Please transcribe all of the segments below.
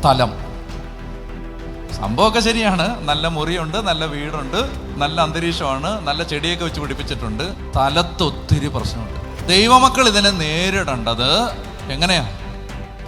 സ്ഥലം സംഭവമൊക്കെ ശരിയാണ്. നല്ല മുറിയുണ്ട് നല്ല വീടുണ്ട് നല്ല അന്തരീക്ഷമാണ് നല്ല ചെടിയൊക്കെ വെച്ച് പിടിപ്പിച്ചിട്ടുണ്ട്. സ്ഥലത്ത് ഒത്തിരി പ്രശ്നമുണ്ട്. ദൈവമക്കൾ ഇതിനെ നേരിടേണ്ടത് എങ്ങനെയാ?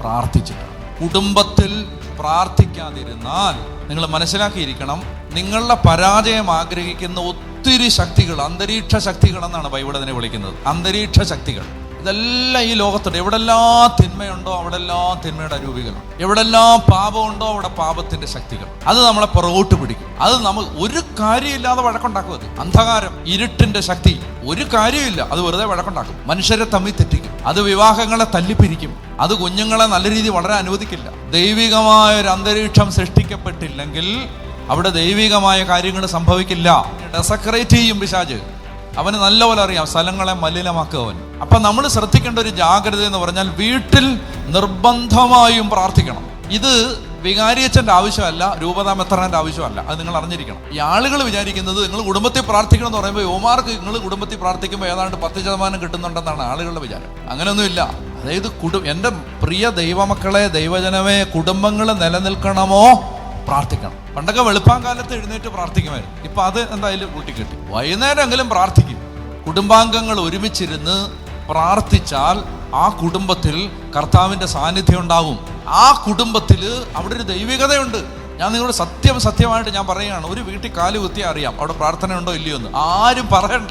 പ്രാർത്ഥിച്ചിട്ടാണ് കുടുംബത്തിൽ പ്രാർത്ഥിക്കാതിരുന്നാൽ നിങ്ങൾ മനസ്സിലാക്കിയിരിക്കണം നിങ്ങളുടെ പരാജയം ആഗ്രഹിക്കുന്ന ഒത്തിരി ശക്തികൾ അന്തരീക്ഷ ശക്തികൾ എന്നാണ് ബൈബിൾ അതിനെ വിളിക്കുന്നത്. അന്തരീക്ഷ ശക്തികൾ. ഇതെല്ലാം ഈ ലോകത്തുണ്ട്. എവിടെല്ലാം തിന്മയുണ്ടോ അവിടെല്ലാം തിന്മയുടെ രൂപികളുണ്ട് എവിടെല്ലാം പാപമുണ്ടോ അവിടെ പാപത്തിന്റെ ശക്തികൾ. അത് നമ്മളെ പുറകോട്ട് പിടിക്കും. അത് നമ്മൾ ഒരു കാര്യമില്ലാതെ വഴക്കുണ്ടാക്കും അന്ധകാരം ഇരുട്ടിന്റെ ശക്തി. ഒരു കാര്യമില്ല. അത് വെറുതെ വഴക്കുണ്ടാക്കും. മനുഷ്യരെ തമ്മിൽ തെറ്റിക്കും. അത് വിവാഹങ്ങളെ തല്ലിപ്പിരിക്കും. അത് കുഞ്ഞുങ്ങളെ നല്ല രീതിയിൽ വളരെ അനുവദിക്കില്ല. ദൈവികമായ ഒരു അന്തരീക്ഷം സൃഷ്ടിക്കപ്പെട്ടില്ലെങ്കിൽ അവിടെ ദൈവികമായ കാര്യങ്ങൾ സംഭവിക്കില്ല. ഡെസക്രേറ്റ് ചെയ്യും പിശാജ് അവന് നല്ലപോലെ അറിയാം സ്ഥലങ്ങളെ മലിനമാക്കുക അപ്പൊ നമ്മൾ ശ്രദ്ധിക്കേണ്ട ഒരു ജാഗ്രത എന്ന് പറഞ്ഞാൽ വീട്ടിൽ നിർബന്ധമായും പ്രാർത്ഥിക്കണം. ഇത് വികാരിയച്ഛന്റെ ആവശ്യമല്ല രൂപതാ മെത്രാന്റെ ആവശ്യമല്ല. അത് നിങ്ങൾ അറിഞ്ഞിരിക്കണം. ഈ ആളുകൾ വിചാരിക്കുന്നത് നിങ്ങൾ കുടുംബത്തിൽ പ്രാർത്ഥിക്കണം എന്ന് പറയുമ്പോൾ യുവമാർക്ക് നിങ്ങൾ കുടുംബത്തിൽ പ്രാർത്ഥിക്കുമ്പോൾ ഏതാണ്ട് പത്ത് ശതമാനം കിട്ടുന്നുണ്ടെന്നാണ് ആളുകളുടെ വിചാരം. അങ്ങനെയൊന്നുമില്ല. അതായത് കുടു എന്റെ പ്രിയ ദൈവമക്കളെ ദൈവജനമേ കുടുംബങ്ങൾ നിലനിൽക്കണമോ? പ്രാർത്ഥിക്കണം. പണ്ടൊക്കെ വെളുപ്പാൻ കാലത്ത് എഴുന്നേറ്റ് പ്രാർത്ഥിക്കുമായിരുന്നു. ഇപ്പൊ അത് എന്തായാലും കൂട്ടിക്കെട്ടി വൈകുന്നേരമെങ്കിലും പ്രാർത്ഥിക്കും. കുടുംബാംഗങ്ങൾ ഒരുമിച്ചിരുന്ന് പ്രാർത്ഥിച്ചാൽ ആ കുടുംബത്തിൽ കർത്താവിന്റെ സാന്നിധ്യം ഉണ്ടാവും. ആ കുടുംബത്തിൽ അവിടെ ഒരു ദൈവികതയുണ്ട്. ഞാൻ നിങ്ങളോട് സത്യം സത്യമായിട്ട് ഞാൻ പറയുകയാണ്. ഒരു വീട്ടിൽ കാൽ കുത്തിയാൽ അറിയാം. അവിടെ പ്രാർത്ഥന ഉണ്ടോ ഇല്ലയോ എന്ന്. ആരും പറയണ്ട.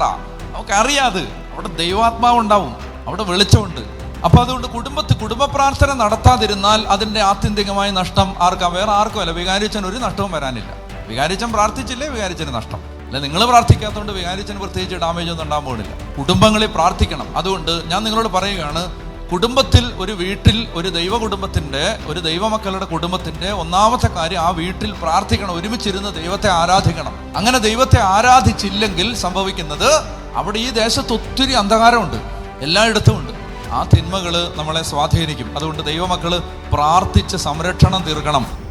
നമുക്ക് അറിയാത് അവിടെ ദൈവാത്മാവ് ഉണ്ടാവും അവിടെ വെളിച്ചമുണ്ട്. അപ്പൊ അതുകൊണ്ട് കുടുംബത്തിൽ കുടുംബ പ്രാർത്ഥന നടത്താതിരുന്നാൽ അതിന്റെ ആത്യന്തികമായ നഷ്ടം ആർക്കാ? വേറെ ആർക്കും അല്ല. വികാരിച്ചൻ ഒരു നഷ്ടവും വരാനില്ല. വികാരിച്ചൻ പ്രാർത്ഥിച്ചില്ലേ? വികാരിച്ചന് നഷ്ടം. അല്ല നിങ്ങൾ പ്രാർത്ഥിക്കാത്തതുകൊണ്ട് വികാരിച്ചന് പ്രത്യേകിച്ച് ഡാമേജ് ഒന്നും ഉണ്ടാകാൻ പോകുന്നില്ല. കുടുംബങ്ങളെ പ്രാർത്ഥിക്കണം. അതുകൊണ്ട് ഞാൻ നിങ്ങളോട് പറയുകയാണ് കുടുംബത്തിൽ ഒരു വീട്ടിൽ ഒരു ദൈവ കുടുംബത്തിന്റെ ഒരു ദൈവമക്കളുടെ കുടുംബത്തിന്റെ ഒന്നാമത്തെ കാര്യം ആ വീട്ടിൽ പ്രാർത്ഥിക്കണം. ഒരുമിച്ചിരുന്ന് ദൈവത്തെ ആരാധിക്കണം. അങ്ങനെ ദൈവത്തെ ആരാധിച്ചില്ലെങ്കിൽ സംഭവിക്കുന്നത് അവിടെ ഈ ദേശത്ത് ഒത്തിരി അന്ധകാരമുണ്ട്. എല്ലായിടത്തും ഉണ്ട് ആ തിന്മകൾ നമ്മളെ സ്വാധീനിക്കും. അതുകൊണ്ട് ദൈവമക്കൾ പ്രാർത്ഥിച്ച് സംരക്ഷണം തീർക്കണം.